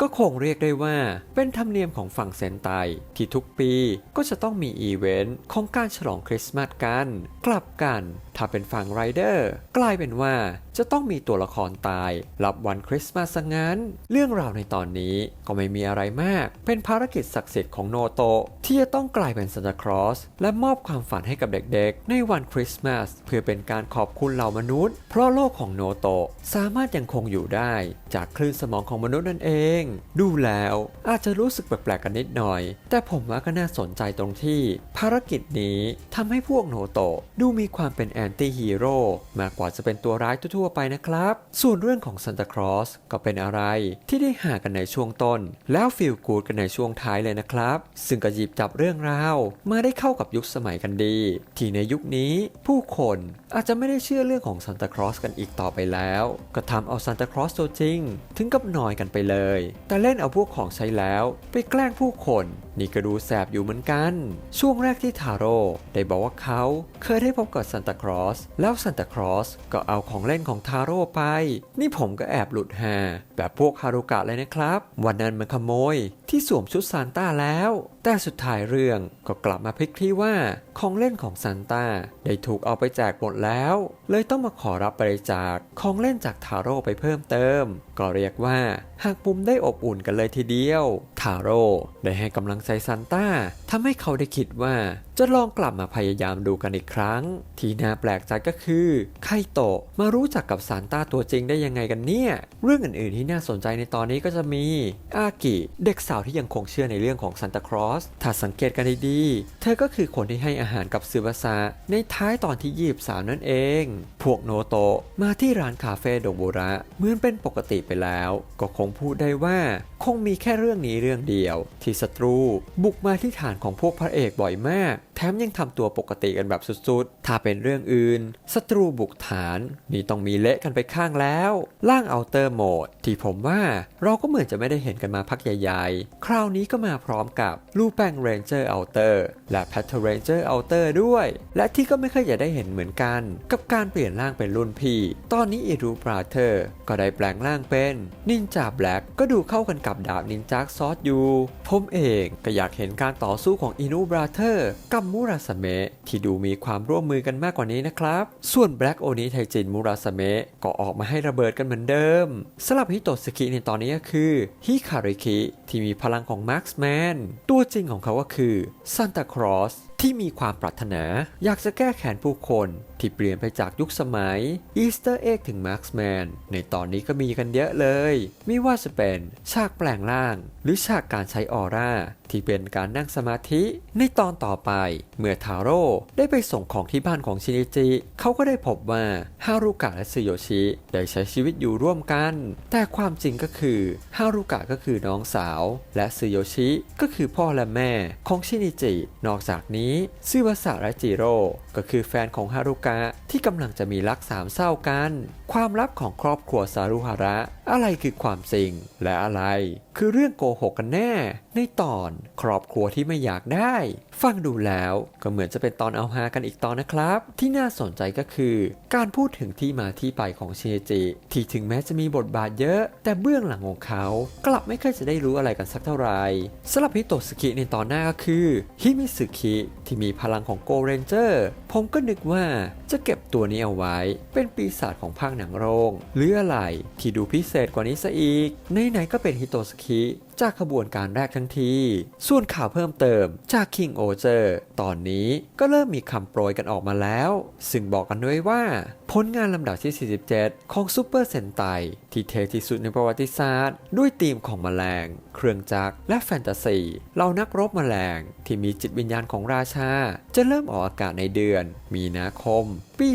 ก็คงเรียกได้ว่าเป็นธรรมเนียมของฝั่งเซนไตที่ทุกปีก็จะต้องมีอีเวนต์ของการฉลองคริสต์มาสกัน กลับกัน ถ้าเป็นฝั่งไรเดอร์กลายเป็นว่า จะต้องมีตัวละครตายรับวันคริสต์มาสงั้น เรื่องราวในตอนนี้ก็ไม่มีอะไรมาก เป็นภารกิจศักดิ์สิทธิ์ของโนโตที่จะต้องกลายเป็นซานตาคลอสและมอบความฝันให้กับเด็กๆ ในวันคริสต์มาสเพื่อเป็นการขอบคุณเหล่ามนุษย์ เพราะโลกของโนโตสามารถยังคงอยู่ได้ จากคลื่นสมองของมนุษย์นั่นเอง ดูแล้วอาจจะรู้สึกแปลกๆกันนิดหน่อย แต่ผมว่าก็น่าสนใจตรงที่ ภารกิจนี้ทำให้พวกโนโตดูมีความเป็นแอนตี้ฮีโร่มากกว่าจะเป็นตัวร้ายทั่วๆไปนะครับ ส่วนเรื่องของซันตาคลอสก็เป็นอะไรที่ได้หากันในช่วงต้น แล้วฟีลกูดกันในช่วงท้ายเลยนะครับ ซึ่งก็หยิบจับเรื่องราว มาได้เข้ากับยุคสมัยกันดี ที่ในยุคนี้ผู้คนอาจจะไม่ได้เชื่อเรื่องของซันตาคลอสกันอีกต่อไปแล้ว ก็ทำเอาซันตาคลอสตัวจริง ถึงกับนอยกันไปเลย แต่เล่นเอาพวกของใช้แล้ว ไปแกล้งผู้คน นี่ก็ดูแสบอยู่เหมือนกัน ช่วงแรกที่ทาโร่ได้บอกว่าเขาเคยได้พบกับซันตาคลอสแล้วซันตาคลอสก็เอาของเล่นของทาโร่ไป นี่ผมก็แอบหลุดฮาแบบพวกฮารุกะเลยนะครับ วันนั้นมันขโมยที่สวมชุดซานต้าแล้ว แต่สุดท้ายเรื่องก็กลับมาพลิกที่ว่าของเล่นของซานต้าได้ถูกเอาไปแจกหมดแล้ว เลยต้องมาขอรับบริจาคของเล่นจากทาโร่ไปเพิ่มเติม ก็เรียกว่าหากปุ่มได้อบอุ่นกันเลยทีเดียว ทาโร่ได้ให้กำลังใจซานต้าทำให้เขาได้คิดว่า จะลองกลับมาพยายามดูกันอีกครั้ง ที่น่าแปลกใจก็คือไคโตะมารู้จักกับซานต้าตัวจริงได้ยังไงกันเนี่ย เรื่องอื่นๆที่น่าสนใจในตอนนี้ก็จะมีอากิเด็กสาวที่ยังคงเชื่อในเรื่องของซานตาคลอสถ้าสังเกตกันดีๆ เธอก็คือคนที่ให้อาหารกับซึบาซาในท้ายตอนที่ยีบสาวนั่นเอง พวกโนโตะมาที่ร้านคาเฟ่โดโบระเหมือนเป็นปกติไปแล้ว ก็คงพูดได้ว่าคงมีแค่เรื่องนี้เรื่องเดียว ที่ศัตรู บุกมาที่ฐานของพวกพระเอกบ่อยมาก แถมยังทำตัวปกติกันแบบสุดๆ ถ้าเป็นเรื่องอื่นศัตรูบุกฐาน นี่ต้องมีเละกันไปข้างแล้ว ล่างเอาเตอร์โหมด ที่ผมว่าเราก็เหมือนจะไม่ได้เห็นกันมาพักใหญ่ๆ คราวนี้ก็มาพร้อมกับลูแปงเรนเจอร์เอาเตอร์และแพทเทอร์เรนเจอร์เอาเตอร์ด้วย และที่ก็ไม่เคยจะได้เห็นเหมือนกัน กับการเปลี่ยนร่างเป็นรุ่นพี่ ตอนนี้อิรูบราเธอร์ก็ได้แปลงร่างเป็นนินจาแบล็กก็ดูเข้ากันกับดาบนินจาซอสอยู่ผมเองก็อยากเห็นการต่อสู้ของอินูบราเธอร์กับมูราสเมะที่ดูมีความร่วมมือกันมากกว่านี้นะครับ ส่วนแบล็กโอนิไทจินมูราสเมะก็ออกมาให้ระเบิดกันเหมือนเดิมสลับฮิโตสกิในตอนนี้ก็คือฮิคาริคิที่มีพลังของมาร์คส์แมนตัวจริงของเขาก็คือซานตาครอสที่มีความปรารถนา อยากจะแก้แค้นผู้คนที่เปลี่ยนไปจากยุคสมัยอีสเตอร์เอ็กถึงมาร์คแมนในตอนนี้ก็มีกันเยอะเลย ไม่ว่าจะเป็นฉากแปลงร่าง หรือฉากการใช้ออร่า ที่เป็นการนั่งสมาธิ ในตอนต่อไป เมื่อทาโร่ได้ไปส่งของที่บ้านของชินิจิ เขาก็ได้พบว่าฮารุกะและซึโยชิได้ใช้ชีวิตอยู่ร่วมกัน แต่ความจริงก็คือฮารุกะก็คือน้องสาว และซึโยชิก็คือพ่อและแม่ของชินิจิ นอกจากนี้ซึวาสะและจิโร่ก็คือแฟนของฮารุกะที่กำลังจะมีรักสามเศร้ากัน ความลับของครอบครัวซารุฮาระ อะไรคือความจริง และอะไร คือเรื่องโกหกกันแน่ ในตอนครอบครัวที่ไม่อยากได้ ฟังดูแล้วก็เหมือนจะเป็นตอนเอาฮากันอีกตอนนะครับ ที่น่าสนใจก็คือ การพูดถึงที่มาที่ไปของเชจิ ที่ถึงแม้จะมีบทบาทเยอะ แต่เบื้องหลังของเขา กลับไม่เคยจะได้รู้อะไรกันสักเท่าไหร่สำหรับฮิโตสกิในตอนหน้าก็คือฮิมิสึคิที่มีพลังของโกเรนเจอร์ผมก็นึกว่าจะเก็บตัวนี้เอาไว้ เป็นปีศาจของภาคหนังโรงหรืออะไรที่ดูพิเศษกว่านี้ซะอีกในไหนก็เป็นฮิโตสกิ提จากขบวนการแรกทั้งที ส่วนข่าวเพิ่มเติมจาก King o j e r ตอนนี้ก็เริ่มมีคำโปรยกันออกมาแล้ว ซึ่งบอกกันด้วยว่า ผลงานลำดับที่ 47 ของซูเปอร์เซนไตที่เทที่สุดในประวัติศาสตร์ ด้วยธีมของแมลง เครื่องจักรและแฟนตาซีเรานักรบแมลง ที่มีจิตวิญญาณของราชา จะเริ่มออกอากาศในเดือน มีนาคม ปี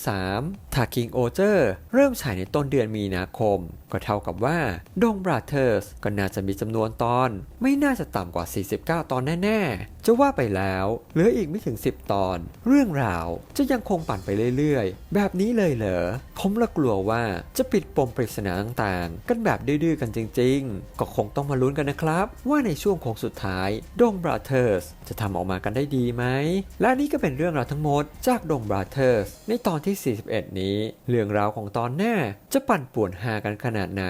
2023 ถ้า King o j e r เริ่มฉายในต้นเดือนมีนาคม ก็เท่ากับว่าดงบราเธอร์สก็น่าจะมีจำนวนตอนไม่น่าจะต่ำกว่า 49 ตอนแน่ๆจะว่าไปแล้วเหลืออีกไม่ถึง 10 ตอน เรื่องราวจะยังคงปั่นไปเรื่อยๆ แบบนี้เลยเหรอผมละกลัวว่าจะปิดปมปริศนาต่างๆ กันแบบดื้อๆกันจริงๆ ก็คงต้องมาลุ้นกันนะครับ ว่าในช่วงโค้งสุดท้ายดงบราเธอร์สจะทำออกมากันได้ดีไหม และนี่ก็เป็นเรื่องราวทั้งหมดจากดงบราเธอร์สในตอนที่ 41 นี้ เรื่องราวของตอนหน้าจะปั่นป่วนหากันขนาดไหน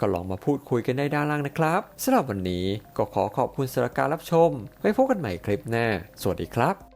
ก็ลองมาพูดคุยกันได้ด้านล่างนะครับสำหรับวันนี้ก็ขอขอบคุณสำหรับการรับชมไว้พบกันใหม่คลิปหน้า สวัสดีครับ